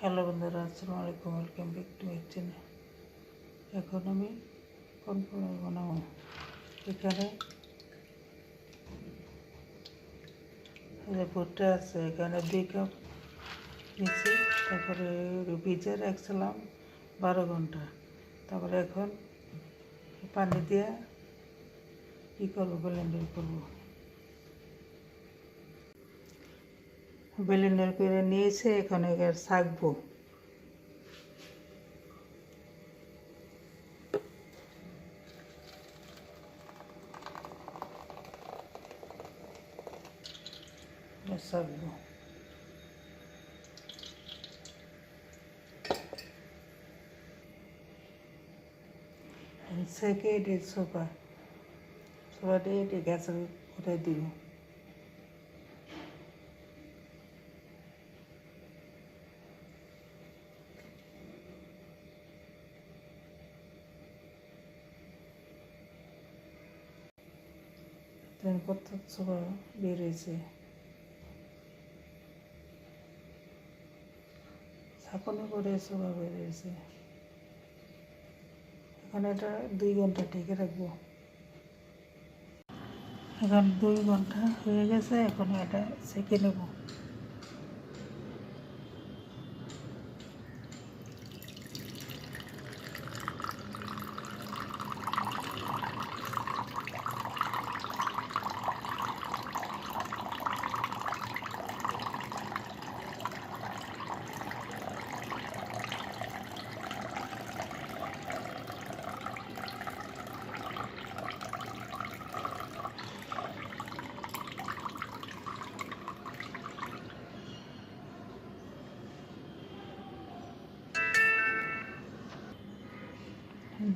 Hello বন্ধুরা, আসসালামু আলাইকুম welcome back to my channel এখন আমি কনফার্ম বানাবো। এখানে ভুট্টা আছে, এখানে দুই কাপ নিচ্ছি তারপরে ভিজে রাখছিলাম বারো ঘণ্টা। তারপরে এখন পানি দিয়ে কী করব ব্লেন্ডার করব। ব্লেন্ডার করে নিয়েছে এখন এবার শাকবো শাকবো সেকে এটি সোফা সোফাটি এটি গ্যাসের উঠে দিব। তেন কত সোফা বেরিয়েছে। ছাপানো করে সোফা বেরিয়েছে। এখন এটা দুই ঘণ্টা ঢেকে রাখব। এখন দুই ঘণ্টা হয়ে গেছে, এখন এটা সেকে নেব।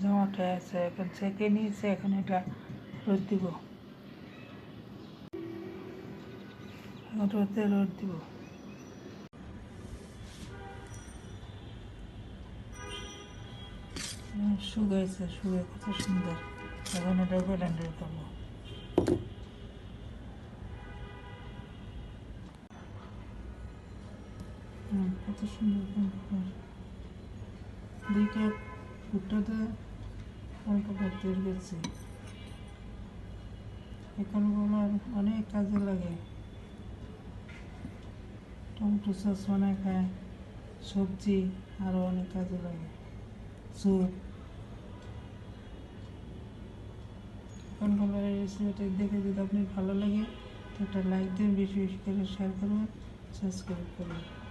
জমাটা আছে, এখন সেকে নিয়েছে, এখন এটা রোদ দিব। রোদে রোদ দিব। শুকাইছে শুয়ে কত সুন্দর। এখন এটা ব্লেন্ডার করব। কত সুন্দর ব্লেন্ডার ভুট্টাতে অল্প কাপ তেল গেছে। এখন বলার অনেক কাজে লাগে। টমেটো সস বানায় খায় সবজি আরও অনেক কাজে লাগে। স্যুপ। এখন এই রেসিপিটা দেখে যদি আপনি ভালো লাগে, তো একটা লাইক দিন, বেশি বেশি করে শেয়ার করবেন সাবস্ক্রাইব করবেন।